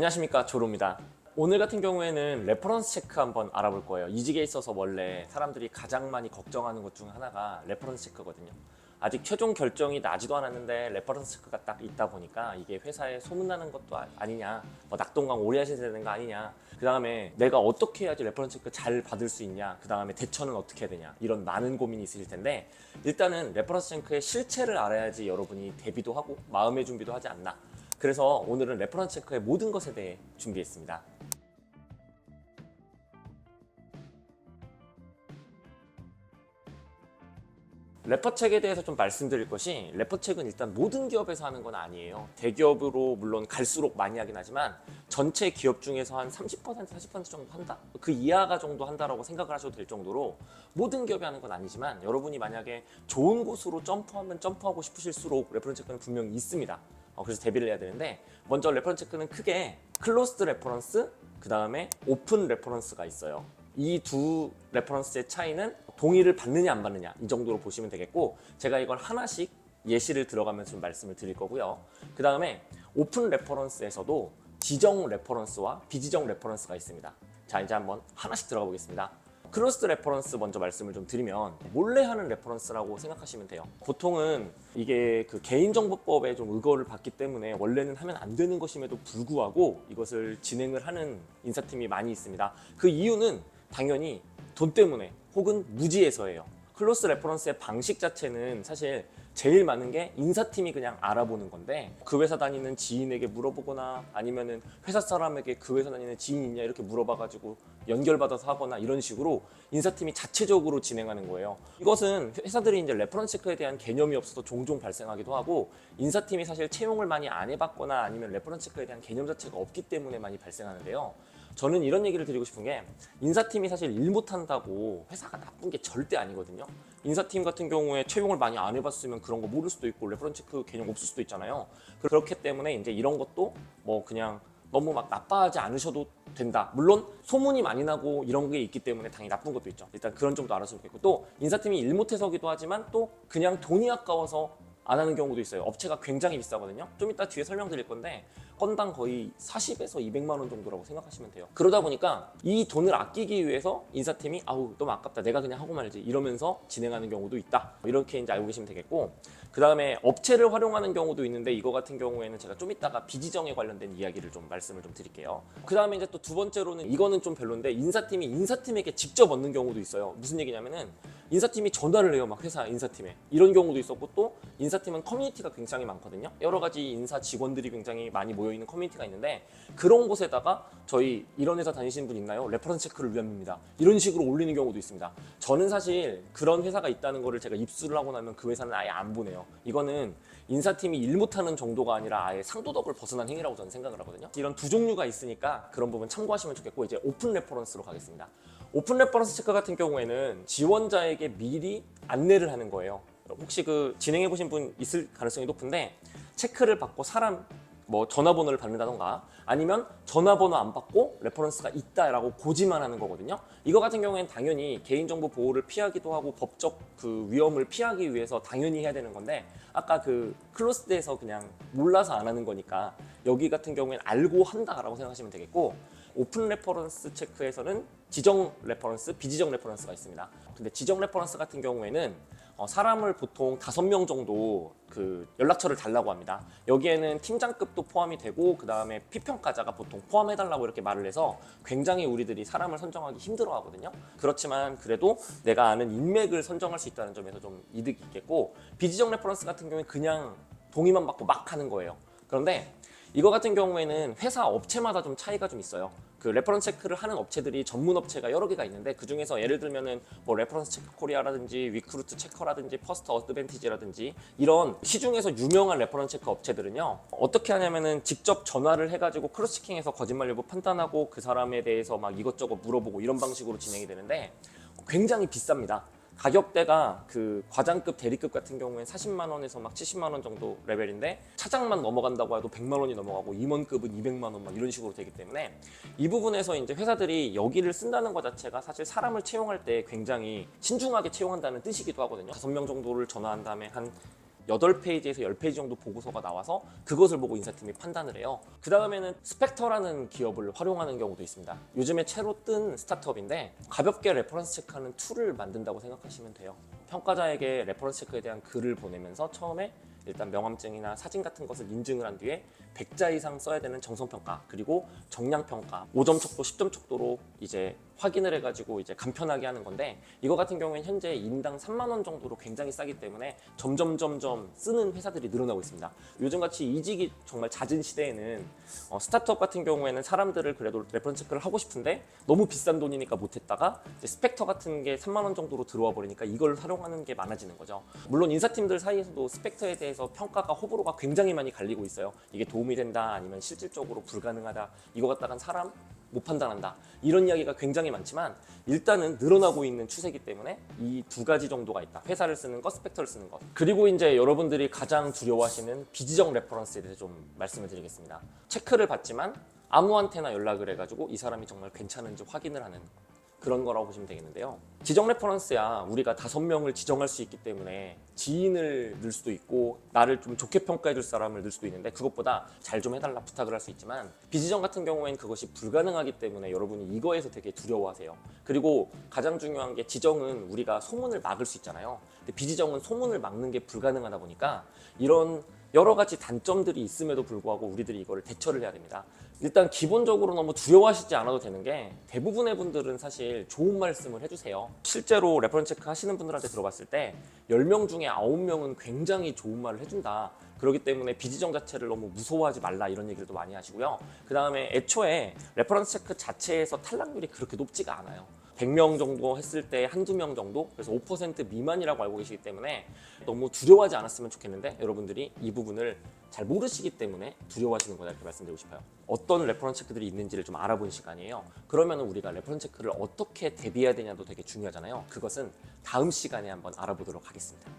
안녕하십니까 조로입니다. 오늘 같은 경우에는 레퍼런스 체크 한번 알아볼 거예요. 이직에 있어서 원래 사람들이 가장 많이 걱정하는 것 중 하나가 레퍼런스 체크거든요. 아직 최종 결정이 나지도 않았는데 레퍼런스 체크가 딱 있다 보니까 이게 회사에 소문나는 것도 아- 아니냐, 뭐 낙동강 오래 하셔야 되는 거 아니냐, 그 다음에 내가 어떻게 해야지 레퍼런스 체크 잘 받을 수 있냐, 그 다음에 대처는 어떻게 해야 되냐, 이런 많은 고민이 있으실 텐데 일단은 레퍼런스 체크의 실체를 알아야지 여러분이 대비도 하고 마음의 준비도 하지 않나. 그래서 오늘은 레퍼런스 체크의 모든 것에 대해 준비했습니다. 레퍼책에 대해서 좀 말씀드릴 것이 레퍼책은 일단 모든 기업에서 하는 건 아니에요. 대기업으로 물론 갈수록 많이 하긴 하지만 전체 기업 중에서 한 30% 40% 정도 한다. 그 이하가 정도 한다라고 생각을 하셔도 될 정도로 모든 기업이 하는 건 아니지만 여러분이 만약에 좋은 곳으로 점프하면 점프하고 싶으실수록 레퍼런스 체크는 분명히 있습니다. 어, 그래서 대비를 해야 되는데 먼저 레퍼런스 체크는 크게 클로스드 레퍼런스 그 다음에 오픈 레퍼런스가 있어요. 이 두 레퍼런스의 차이는 동의를 받느냐 안 받느냐 이 정도로 보시면 되겠고 제가 이걸 하나씩 예시를 들어가면서 좀 말씀을 드릴 거고요. 그 다음에 오픈 레퍼런스에서도 지정 레퍼런스와 비지정 레퍼런스가 있습니다. 자 이제 한번 하나씩 들어가 보겠습니다. 크로스 레퍼런스 먼저 말씀을 좀 드리면 몰래 하는 레퍼런스라고 생각하시면 돼요. 보통은 이게 그 개인정보법에 좀 의거를 받기 때문에 원래는 하면 안 되는 것임에도 불구하고 이것을 진행을 하는 인사팀이 많이 있습니다. 그 이유는 당연히 돈 때문에 혹은 무지해서예요. 클로스 레퍼런스의 방식 자체는 사실 제일 많은 게 인사팀이 그냥 알아보는 건데 그 회사 다니는 지인에게 물어보거나 아니면은 회사 사람에게 그 회사 다니는 지인 있냐 이렇게 물어봐가지고 연결받아서 하거나 이런 식으로 인사팀이 자체적으로 진행하는 거예요. 이것은 회사들이 이제 레퍼런스 체크에 대한 개념이 없어서 종종 발생하기도 하고 인사팀이 사실 채용을 많이 안 해봤거나 아니면 레퍼런스 체크에 대한 개념 자체가 없기 때문에 많이 발생하는데요. 저는 이런 얘기를 드리고 싶은 게 인사팀이 사실 일 못한다고 회사가 나쁜 게 절대 아니거든요. 인사팀 같은 경우에 채용을 많이 안 해봤으면 그런 거 모를 수도 있고 레퍼런스 체크 개념 없을 수도 있잖아요. 그렇기 때문에 이제 이런 것도 뭐 그냥 너무 막 나빠하지 않으셔도 된다. 물론 소문이 많이 나고 이런 게 있기 때문에 당연히 나쁜 것도 있죠. 일단 그런 점도 알아주면 좋겠고 또 인사팀이 일 못해서기도 하지만 또 그냥 돈이 아까워서 안 하는 경우도 있어요. 업체가 굉장히 비싸거든요. 좀 이따 뒤에 설명드릴 건데 건당 거의 40에서 200만 원 정도라고 생각하시면 돼요. 그러다 보니까 이 돈을 아끼기 위해서 인사팀이 아우 너무 아깝다. 내가 그냥 하고 말지 이러면서 진행하는 경우도 있다. 이렇게 이제 알고 계시면 되겠고 그 다음에 업체를 활용하는 경우도 있는데 이거 같은 경우에는 제가 좀 이따가 비지정에 관련된 이야기를 좀 말씀을 좀 드릴게요. 그 다음에 이제 또 두 번째로는 이거는 좀 별론데 인사팀이 인사팀에게 직접 얻는 경우도 있어요. 무슨 얘기냐면은 인사팀이 전화를 해요. 막 회사 인사팀에 이런 경우도 있었고 또 인사팀은 커뮤니티가 굉장히 많거든요. 여러 가지 인사 직원들이 굉장히 많이 모여 있는 커뮤니티가 있는데 그런 곳에다가 저희 이런 회사 다니시는 분 있나요? 레퍼런스 체크를 위함입니다. 이런 식으로 올리는 경우도 있습니다. 저는 사실 그런 회사가 있다는 거를 제가 입수를 하고 나면 그 회사는 아예 안 보내요. 이거는 인사팀이 일 못하는 정도가 아니라 아예 상도덕을 벗어난 행위라고 저는 생각을 하거든요. 이런 두 종류가 있으니까 그런 부분 참고하시면 좋겠고 이제 오픈 레퍼런스로 가겠습니다. 오픈 레퍼런스 체크 같은 경우에는 지원자에게 미리 안내를 하는 거예요. 혹시 그 진행해 보신 분 있을 가능성이 높은데 체크를 받고 사람 뭐 전화번호를 받는다던가 아니면 전화번호 안 받고 레퍼런스가 있다라고 고지만 하는 거거든요. 이거 같은 경우에는 당연히 개인정보 보호를 피하기도 하고 법적 그 위험을 피하기 위해서 당연히 해야 되는 건데 아까 그 클로스드에서 그냥 몰라서 안 하는 거니까 여기 같은 경우에는 알고 한다라고 생각하시면 되겠고 오픈 레퍼런스 체크에서는 지정 레퍼런스, 비지정 레퍼런스가 있습니다. 근데 지정 레퍼런스 같은 경우에는 어, 사람을 보통 다섯 명 정도 그 연락처를 달라고 합니다. 여기에는 팀장급도 포함이 되고 그 다음에 피평가자가 보통 포함해달라고 이렇게 말을 해서 굉장히 우리들이 사람을 선정하기 힘들어하거든요. 그렇지만 그래도 내가 아는 인맥을 선정할 수 있다는 점에서 좀 이득이 있겠고 비지정 레퍼런스 같은 경우에 그냥 동의만 받고 막 하는 거예요. 그런데 이거 같은 경우에는 회사 업체마다 좀 차이가 좀 있어요. 그 레퍼런스 체크를 하는 업체들이 전문 업체가 여러 개가 있는데 그 중에서 예를 들면은 뭐 레퍼런스 체크 코리아라든지 위크루트 체커라든지 퍼스트 어드밴티지라든지 이런 시중에서 유명한 레퍼런스 체크 업체들은요 어떻게 하냐면은 직접 전화를 해가지고 크로스 체킹해서 거짓말 여부 판단하고 그 사람에 대해서 막 이것저것 물어보고 이런 방식으로 진행이 되는데 굉장히 비쌉니다. 가격대가 그 과장급 대리급 같은 경우엔 40만 원에서 막 70만 원 정도 레벨인데 차장만 넘어간다고 해도 100만 원이 넘어가고 임원급은 200만 원 막 이런 식으로 되기 때문에 이 부분에서 이제 회사들이 여기를 쓴다는 것 자체가 사실 사람을 채용할 때 굉장히 신중하게 채용한다는 뜻이기도 하거든요. 다섯 명 정도를 전화한 다음에 한 8페이지에서 10페이지 정도 보고서가 나와서 그것을 보고 인사팀이 판단을 해요. 그 다음에는 스펙터라는 기업을 활용하는 경우도 있습니다. 요즘에 새로 뜬 스타트업인데 가볍게 레퍼런스 체크하는 툴을 만든다고 생각하시면 돼요. 평가자에게 레퍼런스 체크에 대한 글을 보내면서 처음에 일단 명함증이나 사진 같은 것을 인증을 한 뒤에 100자 이상 써야 되는 정성평가 그리고 정량평가 5점 척도 10점 척도로 이제 확인을 해가지고 이제 간편하게 하는 건데 이거 같은 경우에는 현재 인당 3만 원 정도로 굉장히 싸기 때문에 점점 점점 쓰는 회사들이 늘어나고 있습니다. 요즘같이 이직이 정말 잦은 시대에는 어, 스타트업 같은 경우에는 사람들을 그래도 레퍼런스 체크를 하고 싶은데 너무 비싼 돈이니까 못했다가 스펙터 같은 게 3만 원 정도로 들어와 버리니까 이걸 활용하는 게 많아지는 거죠. 물론 인사팀들 사이에서도 스펙터에 대해서 평가가 호불호가 굉장히 많이 갈리고 있어요. 이게 도움 이 된다 아니면 실질적으로 불가능하다 이거 갖다간 사람 못 판단한다. 이런 이야기가 굉장히 많지만 일단은 늘어나고 있는 추세이기 때문에 이 두 가지 정도가 있다. 회사를 쓰는 것 스펙터를 쓰는 것. 그리고 이제 여러분들이 가장 두려워하시는 비지정 레퍼런스에 대해서 좀 말씀을 드리겠습니다. 체크를 받지만 아무한테나 연락을 해가지고 이 사람이 정말 괜찮은지 확인을 하는 그런 거라고 보시면 되겠는데요. 지정 레퍼런스야 우리가 다섯 명을 지정할 수 있기 때문에 지인을 넣을 수도 있고 나를 좀 좋게 평가해 줄 사람을 넣을 수도 있는데 그것보다 잘 좀 해달라 부탁을 할 수 있지만 비지정 같은 경우에는 그것이 불가능하기 때문에 여러분이 이거에서 되게 두려워하세요. 그리고 가장 중요한 게 지정은 우리가 소문을 막을 수 있잖아요. 근데 비지정은 소문을 막는 게 불가능하다 보니까 이런 여러 가지 단점들이 있음에도 불구하고 우리들이 이거를 대처를 해야 됩니다. 일단 기본적으로 너무 두려워하시지 않아도 되는 게 대부분의 분들은 사실 좋은 말씀을 해주세요. 실제로 레퍼런스 체크 하시는 분들한테 들어봤을 때 10명 중에 9명은 굉장히 좋은 말을 해준다. 그렇기 때문에 비지정 자체를 너무 무서워하지 말라 이런 얘기를 또 많이 하시고요. 그 다음에 애초에 레퍼런스 체크 자체에서 탈락률이 그렇게 높지가 않아요. 100명 정도 했을 때 한두 명 정도? 그래서 5% 미만이라고 알고 계시기 때문에 너무 두려워하지 않았으면 좋겠는데 여러분들이 이 부분을 잘 모르시기 때문에 두려워하시는 거다 이렇게 말씀드리고 싶어요. 어떤 레퍼런스 체크들이 있는지를 좀 알아보는 시간이에요. 그러면 우리가 레퍼런스 체크를 어떻게 대비해야 되냐도 되게 중요하잖아요. 그것은 다음 시간에 한번 알아보도록 하겠습니다